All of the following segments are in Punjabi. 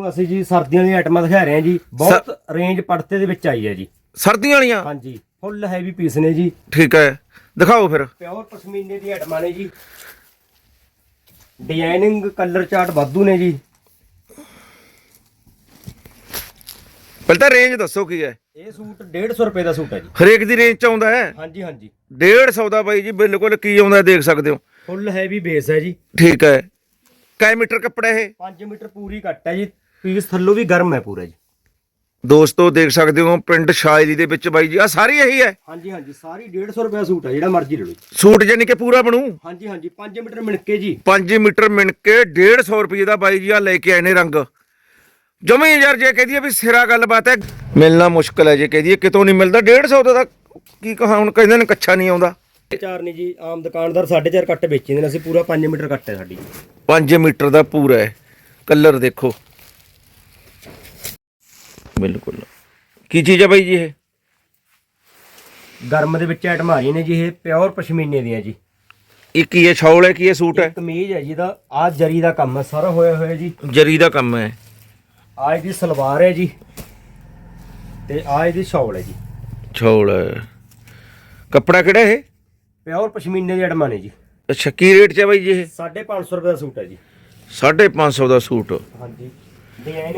ਤੁਹਾਨੂੰ ਅਸੀਂ ਜੀ ਸਰਦੀਆਂ ਦੀਆਂ ਆਈਟਮਾਂ ਦਿਖਾ ਰਹੇ ਹਾਂ ਜੀ। ਬਹੁਤ ਰੇਂਜ ਪੜਤੇ ਦੇ ਵਿੱਚ ਆਈ ਹੈ ਜੀ। ਸਰਦੀਆਂ ਵਾਲੀਆਂ? ਹਾਂਜੀ ਫੁੱਲ ਹੈਵੀ ਪੀਸ ਨੇ ਜੀ। ਠੀਕ ਹੈ। ਦਿਖਾਓ ਫਿਰ। ਪਿਓਰ ਪਸ਼ਮੀਨੇ ਦੀ ਆਈਟਮਾਂ ਨੇ ਜੀ। ਡਿਜ਼ਾਈਨਿੰਗ ਕਲਰ ਚਾਰਟ ਵਾਧੂ ਨੇ ਜੀ। ਪਹਿਲਾਂ ਤਾਂ ਰੇਂਜ ਦੱਸੋ ਕੀ ਹੈ। ਇਹ ਸੂਟ 150 ਰੁਪਏ ਦਾ ਸੂਟ ਹੈ ਜੀ। ਹਰੇਕ ਦੀ ਰੇਂਜ ਚ ਆਉਂਦਾ ਹੈ? ਹਾਂਜੀ ਹਾਂਜੀ। 150 ਦਾ ਬਾਈ ਜੀ ਬਿਲਕੁਲ ਕੀ ਆਉਂਦਾ ਦੇਖ ਸਕਦੇ ਹੋ। ਫੁੱਲ ਹੈਵੀ ਬੇਸ ਹੈ ਜੀ। ਠੀਕ ਹੈ। ਕੈ ਮੀਟਰ ਕੱਪੜਾ ਇਹ? 5 ਮੀਟਰ ਪੂਰੀ ਕੱਟ ਹੈ ਜੀ। ਪੀਸ ਥੱਲੋਂ ਵੀ ਗਰਮ ਹੈ ਪੂਰਾ ਜੀ। ਦੋਸਤੋ ਦੇਖ ਸਕਦੇ ਹੋ ਪਿੰਡ ਸ਼ਾਇਲੀ ਦੇ ਵਿੱਚ ਬਾਈ ਜੀ ਆ ਸਾਰੀ ਇਹੀ ਹੈ? ਹਾਂਜੀ ਹਾਂਜੀ ਸਾਰੀ 150 ਰੁਪਏ ਸੂਟ ਹੈ ਜਿਹੜਾ ਮਰਜ਼ੀ ਲੈ ਲਓ ਜੀ। ਸੂਟ ਜਾਨੀ ਕਿ ਪੂਰਾ ਬਣੂ? ਹਾਂਜੀ ਹਾਂਜੀ 5 ਮੀਟਰ ਮਿਣ ਕੇ ਜੀ। 5 ਮੀਟਰ ਮਿਣ ਕੇ 150 ਰੁਪਏ ਦਾ ਬਾਈ ਜੀ ਆ ਲੈ ਕੇ ਆਏ ਨੇ ਰੰਗ। ਜਮੇ ਯਾਰ ਜੇ ਕਹਦੀ ਵੀ ਸਿਰਾ ਗੱਲਬਾਤ ਹੈ ਮਿਲਣਾ ਮੁਸ਼ਕਲ ਹੈ ਜੇ ਕਹਦੀ ਕਿਤੋਂ ਨਹੀਂ ਮਿਲਦਾ। 150 ਦਾ ਤਾਂ ਕੀ ਕਹਾਂ ਹੁਣ ਕਹਿੰਦੇ ਨੇ ਕੱਛਾ ਨਹੀਂ ਆਉਂਦਾ। ਚਾਰ ਨਹੀਂ ਜੀ ਆਮ ਦੁਕਾਨਦਾਰ 4.5 ਕੱਟ ਵੇਚਦੇ ਨੇ ਅਸੀਂ ਪੂਰਾ 5 ਮੀਟਰ ਕੱਟ ਹੈ ਸਾਡੀ। 5 ਮੀਟਰ ਦਾ ਪੂਰਾ ਹੈ। ਕਲਰ ਦੇਖੋ। ਬਿਲਕੁਲ। ਕੀ ਚੀਜ਼ ਹੈ ਬਾਈ ਜੀ ਇਹ? ਗਰਮ ਦੇ ਵਿੱਚ ਆਈਟਮ ਆ ਰਹੀਆਂ ਨੇ ਜੀ ਇਹ ਪਿਓਰ ਪਸ਼ਮੀਨੇ ਦੀਆਂ ਜੀ। ਇਹ ਕੀ ਹੈ? ਛੌਲ ਹੈ ਕੀ ਹੈ ਸੂਟ ਇਹ ਹੈ ਕਮੀਜ਼ ਹੈ ਜੀ ਦਾ ਆ ਜਰੀ ਦਾ ਕੰਮ ਹੈ ਸਾਰਾ ਹੋਇਆ ਹੋਇਆ ਜੀ। ਜਰੀ ਦਾ ਕੰਮ ਹੈ। ਆ ਇਹਦੀ ਸਲਵਾਰ ਹੈ ਜੀ। ਤੇ ਆ ਇਹਦੀ ਸ਼ਾਲ ਹੈ ਜੀ। ਛੌਲ ਹੈ ਕੱਪੜਾ ਕਿਹੜਾ ਇਹ? ਪਿਓਰ ਪਸ਼ਮੀਨੇ ਦੀ ਆਈਟਮਾਂ ਨੇ ਜੀ। ਅੱਛਾ ਕੀ ਰੇਟ 'ਚ ਹੈ ਬਾਈ ਜੀ ਇਹ? 550 ਰੁਪਏ ਦਾ ਸੂਟ ਹੈ ਜੀ। 550 ਦਾ ਸੂਟ। ਹਾਂਜੀ।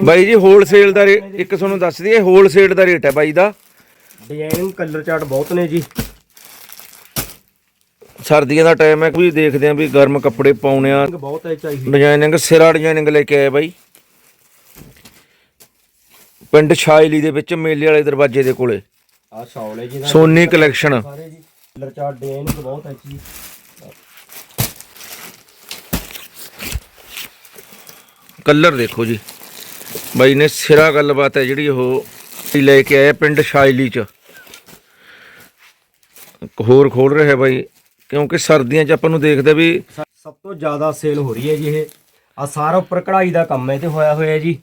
ਬਾਈ ਜੀ ਹੋਲਸੇਲ ਦਾ ਰੇਟ ਇੱਕ ਤੁਹਾਨੂੰ ਦੱਸ ਦਈਏ ਹੋਲਸੇਲ ਦਾ ਰੇਟ ਹੈ ਬਾਈ ਦਾ। ਡਿਜ਼ਾਈਨਿੰਗ ਕਲਰ ਚਾਰਟ ਬਹੁਤ ਨੇ ਜੀ। ਸਰਦੀਆਂ ਦਾ ਟਾਈਮ ਹੈ ਕੋਈ ਦੇਖਦੇ ਆ ਵੀ ਗਰਮ ਕੱਪੜੇ ਪਾਉਣੇ ਆ। ਬਹੁਤ ਹੈ ਚਾਹੀਦੀ ਡਿਜ਼ਾਈਨਿੰਗ ਸਿਰਾ ਡਿਜ਼ਾਈਨਿੰਗ ਲੈ ਕੇ ਆਏ ਬਾਈ। ਪਿੰਡ ਸ਼ਾਇਲੀ ਦੇ ਵਿੱਚ ਮੇਲੇ ਵਾਲੇ ਦਰਵਾਜ਼ੇ ਦੇ ਕੋਲੇ। ਆ ਸ਼ਾਲ ਹੈ ਜੀ ਦਾ ਸੋਨੀ ਕਲੈਕਸ਼ਨ ਸਾਰੇ ਜੀ ਕਲਰ ਚਾਰਟ ਡਿਜ਼ਾਈਨਿੰਗ ਬਹੁਤ ਹੈ ਜੀ। ਕਲਰ ਦੇਖੋ ਜੀ। ਬਾਈ ਨੇ ਸਿਰਾ ਗੱਲਬਾਤ ਹੈ ਜਿਹੜੀ ਉਹ ਲੈ ਕੇ ਆਇਆ ਪਿੰਡ ਸ਼ਾਇਲੀ ਚ। ਹੋਰ ਖੋਲ ਰਿਹਾ ਬਾਈ ਕਿਉਂਕਿ ਸਰਦੀਆਂ ਚ ਆਪਾਂ ਨੂੰ ਦੇਖਦੇ ਵੀ ਸਭ ਤੋਂ ਜ਼ਿਆਦਾ ਸੇਲ ਹੋ ਰਹੀ ਹੈ ਜੀ ਇਹ। ਆ ਸਾਰਾ ਉੱਪਰ ਕਢਾਈ ਦਾ ਕੰਮ ਹੈ ਤੇ ਹੋਇਆ ਹੋਇਆ ਜੀ।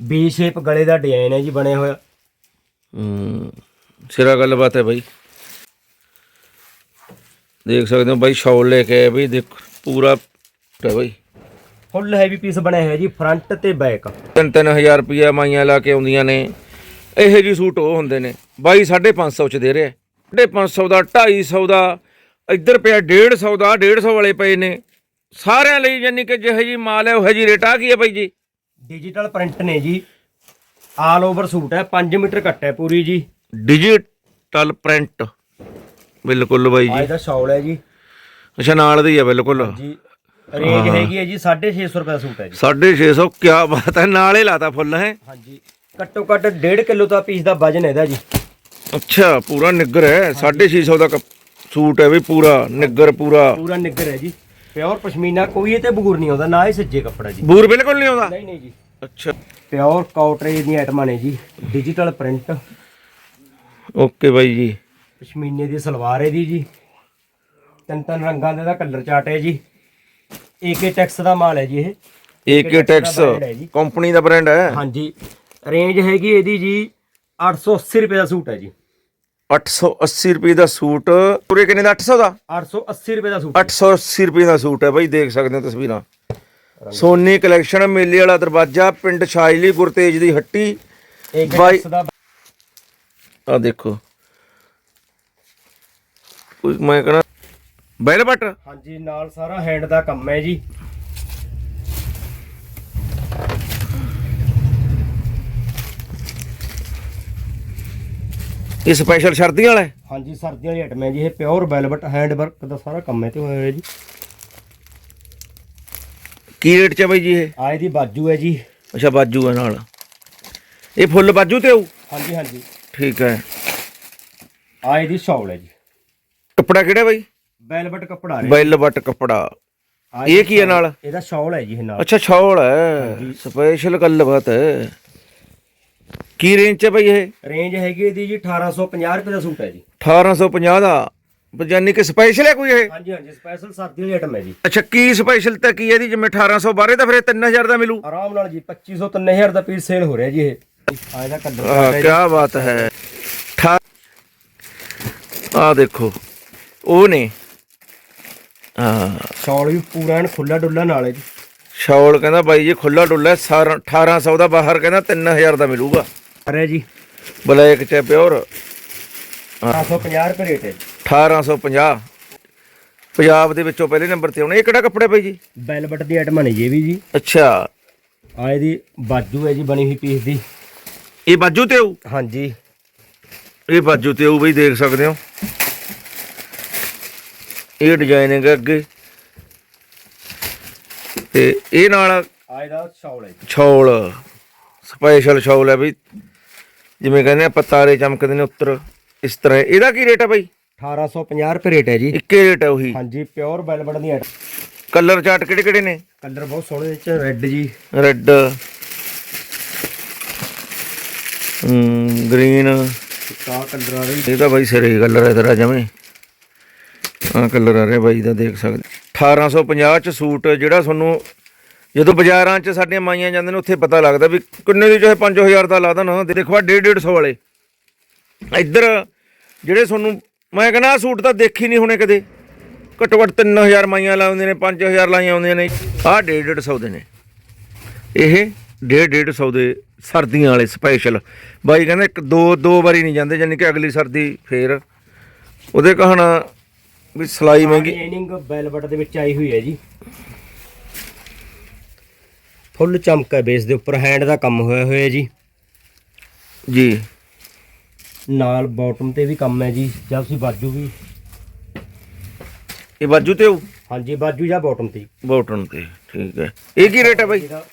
ਬੀ ਸ਼ੇਪ ਗਲੇ ਦਾ ਡਿਜ਼ਾਈਨ ਹੈ ਜੀ ਬਣਿਆ ਹੋਇਆ। ਹਮ, ਸਿਰਾ ਗੱਲਬਾਤ ਹੈ ਬਾਈ। ਦੇਖ ਸਕਦੇ ਹੋ ਬਾਈ ਸ਼ਾਲ ਲੈ ਕੇ ਆਏ ਬਾਈ ਦੇਖ ਪੂਰਾ ਹੈ ਬਾਈ। ਫੁੱਲ ਹੈਵੀ ਪੀਸ ਬਣਿਆ ਹੋਇਆ ਜੀ ਫਰੰਟ ਤੇ ਬੈਕ ਤਿੰਨ ਤਿੰਨ ਹਜ਼ਾਰ ਰੁਪਈਆ ਮਾਈਆਂ ਲਾ ਕੇ ਆਉਂਦੀਆਂ ਨੇ। ਇਹੋ ਜਿਹੇ ਸੂਟ ਉਹ ਹੁੰਦੇ ਨੇ। ਬਾਈ 550 ਚ ਦੇ ਰਿਹਾ। 550 ਦਾ 250 ਦਾ ਇੱਧਰ ਪਿਆ 150 ਦਾ 150 ਵਾਲੇ ਪਏ ਨੇ। ਸਾਰਿਆਂ ਲਈ ਯਾਨੀ ਕਿ ਜਿਹੋ ਜੀ ਮਾਲ ਹੈ ਉਹ ਜੀ ਰੇਟ ਆ ਕੀ ਹੈ ਬਾਈ ਜੀ। ਡਿਜੀਟਲ ਪ੍ਰਿੰਟ ਨੇ ਜੀ। ਆਲ ਓਵਰ ਸੂਟ ਹੈ 5 ਮੀਟਰ ਕੱਟ ਹੈ ਪੂਰੀ ਜੀ। ਡਿਜੀਟਲ ਪ੍ਰਿੰਟ ਬਿਲਕੁਲ ਬਾਈ ਆ ਜੀ ਇਹਦਾ ਸ਼ਾਲ ਹੈ ਜੀ। ਅੱਛਾ ਨਾਲ ਦੀ ਹੈ ਬਿਲਕੁਲ। ਜੀ ਰੇਂਜ ਹੈਗੀ ਹੈ ਜੀ 650 ਰੁਪਏ ਦਾ ਸੂਟ ਹੈ ਜੀ। 650 ਕੀ ਬਾਤ ਹੈ ਨਾਲੇ ਲਾਤਾ ਫੁੱਲ ਹੈ? ਹਾਂਜੀ। ਘੱਟੋ ਘੱਟ 1.5 ਕਿਲੋ ਦਾ ਪੀਸ ਦਾ ਵਜਨ ਇਹਦਾ ਜੀ। ਅੱਛਾ ਪੂਰਾ ਨਿੱਗਰ ਹੈ 650 ਦਾ ਸੂਟ ਹੈ ਵੀ ਪੂਰਾ ਨਿੱਗਰ ਪੂਰਾ। ਪੂਰਾ ਨਿੱਗਰ ਹੈ ਜੀ। ਪਿਓਰ ਪਸ਼ਮੀਨਾ ਕੋਈ ਇਹ ਤੇ ਬਗੂਰ ਨਹੀਂ ਆਉਂਦਾ ਨਾ ਹੀ ਸੱਜੇ ਕੱਪੜਾ ਜੀ। ਬੂਰ ਬਿਲਕੁਲ ਨਹੀਂ ਆਉਂਦਾ? ਨਹੀਂ ਨਹੀਂ ਜੀ। ਅੱਛਾ। ਪਿਓਰ ਕਾਟਰੇ ਦੀਆਂ ਆਈਟਮਾਂ ਨੇ ਜੀ ਡਿਜੀਟਲ ਪ੍ਰਿੰਟ ਓਕੇ ਬਾਈ ਜੀ। ਪਸ਼ਮੀਨੇ ਦੀ ਸਲਵਾਰ ਹੈ ਦੀ ਜੀ। ਤਿੰਨ ਤਿੰਨ ਰੰਗਾਂ ਦਾ ਇਹਦਾ ਕਲਰ ਚਾਰਟ ਹੈ ਜੀ। ਏਕੇ ਟੈਕਸ ਦਾ ਮਾਲ ਹੈ ਜੀ ਇਹ। AK tex. ਕੰਪਨੀ ਦਾ ਬ੍ਰਾਂਡ ਹੈ। ਹਾਂਜੀ। ਰੇਂਜ ਹੈਗੀ ਇਹਦੀ ਜੀ 880 ਰੁਪਏ ਦਾ ਸੂਟ ਹੈ ਜੀ। 880 ਰੁਪਏ ਦਾ ਸੂਟ। ਪੂਰੇ ਕਿੰਨੇ ਦਾ? 800 ਦਾ? 880 ਰੁਪਏ ਦਾ ਸੂਟ 880 ਰੁਪਏ ਦਾ ਸੂਟ ਹੈ ਬਾਈ ਦੇਖ ਸਕਦੇ ਹੋ ਤਸਵੀਰਾਂ। ਸੋਨੀ ਕਲੈਕਸ਼ਨ ਮੇਲੇ ਵਾਲਾ ਦਰਵਾਜ਼ਾ ਪਿੰਡ ਸ਼ਾਇਲੀ ਗੁਰਤੇਜ ਦੀ ਹੱਟੀ। ਬਾਈ- ਆ ਦੇਖੋ। ਕੋਈ ਮੈਂ ਕਹਣਾ ਬੈਲ ਬਟ। ਹਾਂਜੀ ਨਾਲ ਸਾਰਾ ਹੈਂਡ ਦਾ ਕੰਮ ਹੈ ਜੀ। ਇਹ ਸਪੈਸ਼ਲ ਸਰਦੀਆਂ ਵਾਲਾ ਹੈ? ਹਾਂਜੀ ਸਰਦੀਆਂ ਵਾਲੀ ਆਈਟਮ ਹੈ ਜੀ ਇਹ ਪਿਓਰ ਵੈਲਵਟ ਹੈਂਡ ਵਰਕ ਦਾ ਸਾਰਾ ਕੰਮ ਹੈ ਤੇ ਹੋਇਆ ਹੋਇਆ ਜੀ। ਕੀ ਰੇਟ ਚ ਹੈ ਬਾਈ ਜੀ ਇਹ? ਆ ਇਹਦੀ ਬਾਜੂ ਹੈ ਜੀ। ਅੱਛਾ ਬਾਜੂ ਹੈ ਨਾਲ। ਇਹ ਫੁੱਲ ਬਾਜੂ ਤੇ ਆਊ? ਹਾਂਜੀ ਹਾਂਜੀ। ਠੀਕ ਹੈ। ਆ ਇਹਦੀ ਸ਼ਾਲ ਹੈ ਜੀ। ਕੱਪੜਾ ਕਿਹੜਾ ਬਾਈ? ਵੈਲਵਟ ਕੱਪੜਾ ਹੈ ਬੈਲ ਬਟ ਕੱਪੜਾ ਇਹ ਕੀ ਹੈ ਨਾਲ? ਇਹਦਾ ਸ਼ਾਲ ਹੈ ਜੀ ਇਹ ਨਾਲ। ਅੱਛਾ ਛੌਲ ਹੈ। ਸਪੈਸ਼ਲ ਗੱਲਬਾਤ ਹੈ। ਕੀ ਰੇਂਜ ਚ ਹੈ ਬਾਈ ਇਹ? ਰੇਂਜ ਹੈਗੀ ਇਹਦੀ ਜੀ 1850 ਰੁਪਏ ਦਾ ਸੂਟ ਹੈ ਜੀ। 1850 ਦਾ। ਯਾਨੀ ਕਿ ਸਪੈਸ਼ਲ ਹੈ ਕੋਈ ਇਹ? ਹਾਂਜੀ ਹਾਂਜੀ ਸਪੈਸ਼ਲ ਸਰਦੀ ਵਾਲੀ ਆਈਟਮ ਹੈ ਜੀ। ਅੱਛਾ ਕੀ ਸਪੈਸ਼ਲ ਤਾਂ ਕੀ ਹੈ ਇਹਦੀ? ਜਿਵੇਂ 1800 ਬਾਰੇ ਤਾਂ ਫਿਰ ਇਹ 3000 ਦਾ ਮਿਲੂ। ਆਰਾਮ ਨਾਲ ਜੀ 2500 3000 ਦਾ ਪੀਸ ਸੇਲ ਹੋ ਰਿਹਾ ਜੀ ਇਹ। ਆ ਇਹਦਾ ਕਲਰ ਆ ਕੀ ਬਾਤ ਹੈ। ਆ ਦੇਖੋ ਉਹ ਨੇ ਹਾਂ। ਸ਼ਾਲ ਵੀ ਪੂਰਾ ਐਨ ਖੁੱਲਾ ਡੁੱਲਾ ਨਾਲ ਜੀ। ਸ਼ੌਲ ਕਹਿੰਦਾ ਬਾਈ ਜੀ ਖੁੱਲਾ ਡੁੱਲਾ 1800 ਦਾ ਬਾਹਰ ਕਹਿੰਦਾ 3000 ਦਾ ਮਿਲੂਗਾ। ਅਰੇ ਜੀ। ਬਲੈਕ ਚ ਪਿਓਰ। 450 ਰੁਪਏ ਰੇਟ ਹੈ 1850 ਪੰਜਾਬ ਦੇ ਵਿੱਚੋਂ ਪਹਿਲੇ ਨੰਬਰ ਤੇ ਆਉਣਾ ਇਹ ਕਿਹੜਾ ਕੱਪੜਾ ਬਾਈ ਜੀ? ਬੈਲਬਟ ਦੀ ਆਈਟਮ ਨੇ ਜੀ ਵੀ ਜੀ। ਅੱਛਾ। ਆ ਇਹਦੀ ਬਾਜੂ ਹੈ ਜੀ ਬਣੀ ਹੋਈ ਪੀਸ ਦੀ। ਇਹ ਬਾਜੂ ਤੇ ਆਊ? ਹਾਂਜੀ। ਇਹ ਬਾਜੂ ਤੇ ਆਊ ਬਈ ਦੇਖ ਸਕਦੇ ਹੋ। ਇਹ ਡਿਜ਼ਾਈਨਿੰਗ ਹੈ ਅੱਗੇ। ਤੇ ਇਹ ਨਾਲ ਆ ਇਹਦਾ ਸ਼ੌਲ ਹੈ ਛੌਲ ਸਪੈਸ਼ਲ ਛੌਲ ਹੈ ਬਈ। ਜਿਵੇਂ ਕਹਿੰਦੇ ਆ ਪਤਾਰੇ ਚਮਕਦੇ ਨੇ ਉੱਤਰ ਇਸ ਤਰ੍ਹਾਂ। ਇਹਦਾ ਕੀ ਰੇਟ ਹੈ ਬਾਈ? 1850 ਰੁਪਏ ਰੇਟ ਹੈ ਜੀ। ਇੱਕੇ ਰੇਟ ਹੈ ਉਹੀ। ਹਾਂਜੀ ਪਿਓਰ ਬੈਲਬਟ ਦੀ ਆਈਟਮ ਕਲਰ ਚਾਰਟ ਕਿਹੜੇ ਕਿਹੜੇ ਨੇ? ਕਲਰ ਬਹੁਤ ਸੋਹਣੇ ਵਿੱਚ ਰੈੱਡ ਜੀ। ਰੈੱਡ ਹਮ ਗ੍ਰੀਨ ਕਾ ਕਲਰ ਆ ਰਹੀ ਇਹ ਤਾਂ ਬਾਈ ਸਿਰੇ ਕਲਰ ਹੈ ਤੇਰਾ ਜਮੇ। ਆ ਕਲਰ ਆ ਰਿਹਾ ਬਾਈ ਦਾ, ਦੇਖ ਸਕਦੇ 1850 ਚ ਸੂਟ ਜਿਹੜਾ ਤੁਹਾਨੂੰ ਜਦੋਂ ਬਾਜ਼ਾਰਾਂ 'ਚ ਸਾਡੀਆਂ ਮਾਈਆਂ ਜਾਂਦੇ ਨੇ, ਉੱਥੇ ਪਤਾ ਲੱਗਦਾ ਵੀ ਕਿੰਨੇ ਦੀ ਚਾਹੇ 5000 ਦਾ ਲਾ ਦੇਣ, ਦੇਖੋ ਆ 1.5 150 ਵਾਲੇ। ਇੱਧਰ ਜਿਹੜੇ ਤੁਹਾਨੂੰ, ਮੈਂ ਕਹਿੰਦਾ ਆਹ ਸੂਟ ਤਾਂ ਦੇਖੀ ਨਹੀਂ ਹੋਣੇ ਕਦੇ। ਘੱਟੋ ਘੱਟ 3000 ਮਾਈਆਂ ਲਾਉਂਦੇ ਨੇ 5000 ਲਾਈਆਂ ਆਉਂਦੀਆਂ ਨੇ। ਆਹ 1.5 150 ਦੇ ਨੇ। ਇਹ 1.5 150 ਦੇ ਸਰਦੀਆਂ ਵਾਲੇ ਸਪੈਸ਼ਲ ਬਾਈ ਕਹਿੰਦਾ ਇੱਕ ਦੋ ਦੋ ਵਾਰੀ ਨਹੀਂ ਜਾਂਦੇ ਯਾਨੀ ਕਿ ਅਗਲੀ ਸਰਦੀ ਫੇਰ। ਉਹਦੇ ਕਹਣਾ ਵੀ ਸਲਾਈ ਮਹਿੰਗੀ ਡਿਜ਼ਾਈਨਿੰਗ ਬੈਲਬਟ ਦੇ ਵਿੱਚ ਆਈ ਹੋਈ ਹੈ ਜੀ। ਫੁੱਲ ਚਮਕ ਹੈ ਬੇਸ ਦੇ ਉੱਪਰ ਹੈਂਡ ਦਾ ਕੰਮ ਹੋਇਆ ਹੋਇਆ ਜੀ। ਜੀ। ਨਾਲ ਬਾਟਮ ਤੇ ਵੀ ਕੰਮ ਹੈ ਜੀ ਜਾਂ ਤੁਸੀਂ ਬਾਜੂ ਵੀ। ਇਹ ਬਾਜੂ ਤੇ ਹਾਂਜੀ ਬਾਜੂ ਜਾਂ ਬਾਟਮ ਤੇ। ਬੋਟਨ ਤੇ ਠੀਕ ਹੈ। ਇਹ ਕੀ ਰੇਟ ਹੈ ਬਾਈ? ਇਹਦਾ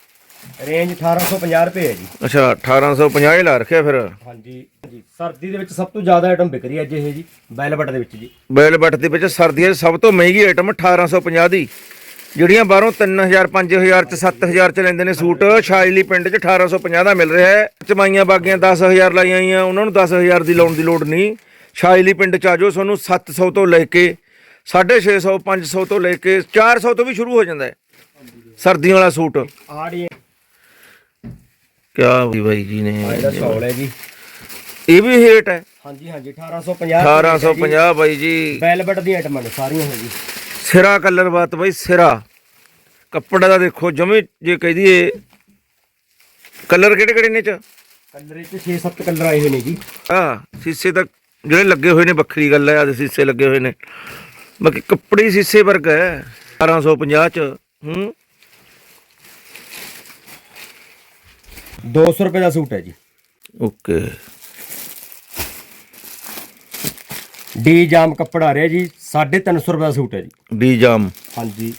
ਰੇਂਜ 1850 ਰੁਪਏ ਹੈ ਜੀ। ਅੱਛਾ 1850 ਹੀ ਲਾ ਰੱਖਿਆ ਫਿਰ। ਹਾਂਜੀ ਜੀ। ਸਰਦੀ ਦੇ ਵਿੱਚ ਸਭ ਤੋਂ ਜ਼ਿਆਦਾ ਆਈਟਮ ਵਿਕ ਰਹੀ ਹੈ ਇਹ ਜੀ ਬੈਲਬਟ ਦੇ ਵਿੱਚ ਜੀ। ਬੈਲ ਬੱਟ ਦੇ ਵਿੱਚ ਸਰਦੀਆਂ 'ਚ ਸਭ ਤੋਂ ਮਹਿੰਗੀ ਆਈਟਮ 1850 ਦੀ। ਜਿਹੜੀਆਂ ਬਾਹਰੋਂ 3000 5000 ਚ 7000 ਚ ਲੈਂਦੇ ਨੇ ਸੂਟ ਸ਼ਾਇਲੀ ਪਿੰਡ 'ਚ 1850 ਦਾ ਮਿਲ ਰਿਹਾ ਹੈ। ਚਮਾਈਆਂ ਬਾਗੀਆਂ 10000 ਲਾਈਆਂ ਆਈਆਂ ਉਹਨਾਂ ਨੂੰ 10000 ਦੀ ਲਾਉਣ ਦੀ ਲੋੜ ਨਹੀਂ। ਸ਼ਾਇਲੀ ਪਿੰਡ 'ਚ ਆਜੋ ਤੁਹਾਨੂੰ 700 ਤੋਂ ਲੈ ਕੇ 650 500 ਤੋਂ ਲੈ ਕੇ 400 ਤੋਂ ਵੀ ਸ਼ੁਰੂ ਹੋ ਜਾਂਦਾ ਹੈ। ਸਰਦੀਆਂ ਵਾਲਾ ਸੂਟ। ਆੜੀ ਕਿਆ ਵੀ ਬਾਈ ਜੀ ਨੇ। ਇਹਦਾ ਸ਼ੌਲ ਹੈ ਜੀ। ਇਹ ਵੀ ਰੇਟ ਹੈ? ਹਾਂਜੀ ਹਾਂਜੀ 1850 1850 ਬਾਈ ਜੀ। ਬੈਲਬਟ ਦੀਆਂ ਆਈਟਮਾਂ ਨੇ ਸਾਰੀਆਂ ਹੈ ਜੀ। ਸਿਰਾ ਕਲਰ ਬਾਤ ਬਈ ਸਿਰਾ। ਕੱਪੜਾ ਦਾ ਦੇਖੋ ਜਮੇ ਜੇ ਕਹਿ ਦਈਏ ਕਲਰ ਕਿਹੜੇ ਕਿਹੜੇ ਨੇ ਚ? ਕਲਰ ਵਿੱਚ 6-7 ਕਲਰ ਆਏ ਹੋਏ ਨੇ ਜੀ। ਆ ਸੀਸੇ ਤਾਂ ਜਿਹੜੇ ਲੱਗੇ ਹੋਏ ਨੇ ਵੱਖਰੀ ਗੱਲ ਹੈ ਆ ਸੀਸੇ ਲੱਗੇ ਹੋਏ ਨੇ। ਬਾਕੀ ਕੱਪੜੇ ਸੀਸੇ ਵਰਗਾ ਹੈ 1850 ਚ। ਹੂੰ। 200 ਰੁਪਏ ਦਾ ਸੂਟ ਹੈ ਜੀ। ਓਕੇ। ਡੀ ਜਾਮ ਕੱਪੜਾ ਰਿਹਾ ਜੀ 350 ਰੁਪਏ ਦਾ ਸੂਟ ਹੈ ਜੀ। ਡੀ ਜਾਮ। ਹਾਂਜੀ।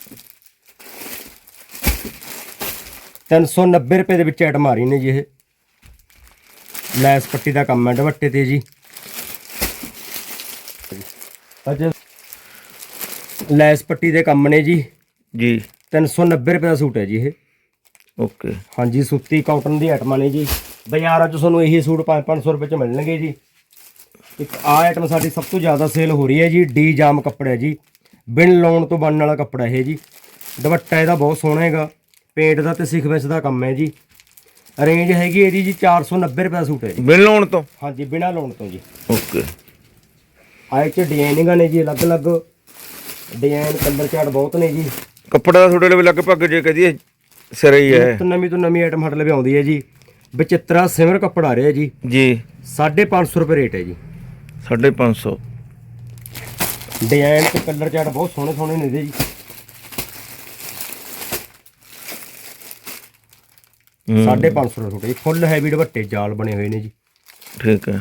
390 ਰੁਪਏ ਦੇ ਵਿੱਚ ਆਈਟਮ ਆ ਰਹੀ ਨੇ ਜੀ ਇਹ। ਲੈਸ ਪੱਟੀ ਦਾ ਕੰਮ ਹੈ ਦੁਪੱਟੇ ਤੇ ਜੀ। ਅੱਜ ਲੈਸ ਪੱਟੀ ਦੇ ਕੰਮ ਨੇ ਜੀ। ਜੀ। 390 ਰੁਪਏ ਦਾ ਸੂਟ ਹੈ ਜੀ ਇਹ। ਓਕੇ ਹਾਂਜੀ ਸੁੱਤੀ ਕਾਟਨ ਦੀ ਆਈਟਮਾਂ ਨੇ ਜੀ। ਬਾਜ਼ਾਰਾਂ 'ਚ ਤੁਹਾਨੂੰ ਇਹੀ ਸੂਟ 5-500 ਰੁਪਏ 'ਚ ਮਿਲਣਗੇ ਜੀ। ਇੱਕ ਆ ਆਈਟਮ ਸਾਡੀ ਸਭ ਤੋਂ ਜ਼ਿਆਦਾ ਸੇਲ ਹੋ ਰਹੀ ਹੈ ਜੀ ਡੀ ਜਾਮ ਕੱਪੜਾ ਹੈ ਜੀ। ਬਿਨ ਲਾਉਣ ਤੋਂ ਬਣਨ ਵਾਲਾ ਕੱਪੜਾ ਇਹ ਜੀ। ਦੁਪੱਟਾ ਇਹਦਾ ਬਹੁਤ ਸੋਹਣਾ ਹੈਗਾ। ਪੇਂਟ ਦਾ ਤੇ ਸਿਕਵੈਂਸ ਦਾ ਕੰਮ ਹੈ ਜੀ। ਰੇਂਜ ਹੈਗੀ ਇਹਦੀ ਜੀ 490 ਰੁਪਏ ਦਾ ਸੂਟ ਹੈ ਜੀ। ਬਿਨ ਲਾਉਣ ਤੋਂ? ਹਾਂਜੀ ਬਿਨਾ ਲਾਉਣ ਤੋਂ ਜੀ। ਓਕੇ ਆਏ ਚ ਡਿਜ਼ਾਈਨਿੰਗਾਂ ਨੇ ਜੀ ਅਲੱਗ-ਅਲੱਗ। ਡਿਜ਼ਾਈਨ ਕਲਰ ਚਾਰਟ ਬਹੁਤ ਨੇ ਜੀ। ਕੱਪੜਾ ਦਾ ਤੁਹਾਡੇ ਲਈ ਲਗਭਗ ਜੇ ਕਹਦੀਏ ਸਿਰਾ ਹੀ ਹੈ। ਤੋਂ ਨਵੀਂ ਤੋਂ ਨਵੀਂ ਆਈਟਮ ਸਾਡੇ ਲਈ ਆਉਂਦੀ ਹੈ ਜੀ। ਬਚਿੱਤਰਾ ਸਿਮਰ ਕੱਪੜਾ ਰਿਹਾ ਜੀ। ਜੀ। 550 ਰੁਪਏ ਰੇਟ ਹੈ ਜੀ। 550 ਡਿਜ਼ਾਈਨ ਤੇ ਕਲਰ ਚਾਰਟ ਬਹੁਤ ਸੋਹਣੇ ਸੋਹਣੇ ਨੇ ਜੀ। ਹੂੰ। 550 ਰੁਪਏ ਸੂਟ ਜੀ। ਫੁੱਲ ਹੈਵੀ ਦੁਪੱਟੇ ਜਾਲ ਬਣੇ ਹੋਏ ਨੇ ਜੀ। ਠੀਕ ਹੈ।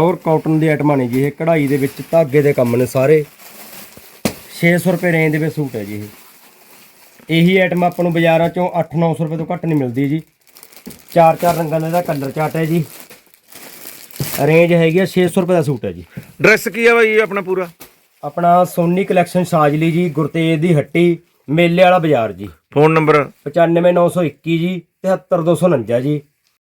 ਹੋਰ ਕਾਟਨ ਦੀ ਆਈਟਮਾਂ ਨੇ ਜੀ। ਇਹ ਕਢਾਈ ਦੇ ਵਿੱਚ ਧਾਗੇ ਦੇ ਕੰਮ ਨੇ ਸਾਰੇ। 600 ਰੁਪਏ ਰੇਂਜ ਦੇ ਵਿੱਚ ਸੂਟ ਹੈ ਜੀ ਇਹ। ਇਹੀ ਆਈਟਮ ਆਪਾਂ ਨੂੰ ਬਾਜ਼ਾਰਾਂ ਚੋਂ 8-900 ਰੁਪਏ ਤੋਂ ਘੱਟ ਨਹੀਂ ਮਿਲਦੀ ਜੀ। ਚਾਰ ਚਾਰ ਰੰਗਾਂ ਦਾ ਇਹਦਾ ਕਲਰ ਚਾਰਟ ਹੈ ਜੀ। ਰੇਂਜ ਹੈਗੀ ਆ 600 ਰੁਪਏ ਦਾ ਸੂਟ ਹੈ ਜੀ। ਡਰੈਸ ਕੀ ਆ ਬਾਈ ਆਪਣਾ ਪੂਰਾ? ਆਪਣਾ ਸੋਨੀ ਕਲੈਕਸ਼ਨ ਸਾਜਲੀ ਜੀ ਗੁਰਤੇਜ ਦੀ ਹੱਟੀ ਮੇਲੇ ਵਾਲਾ ਬਾਜ਼ਾਰ ਜੀ। ਫੋਨ ਨੰਬਰ 95921 ਜੀ 73249 ਜੀ।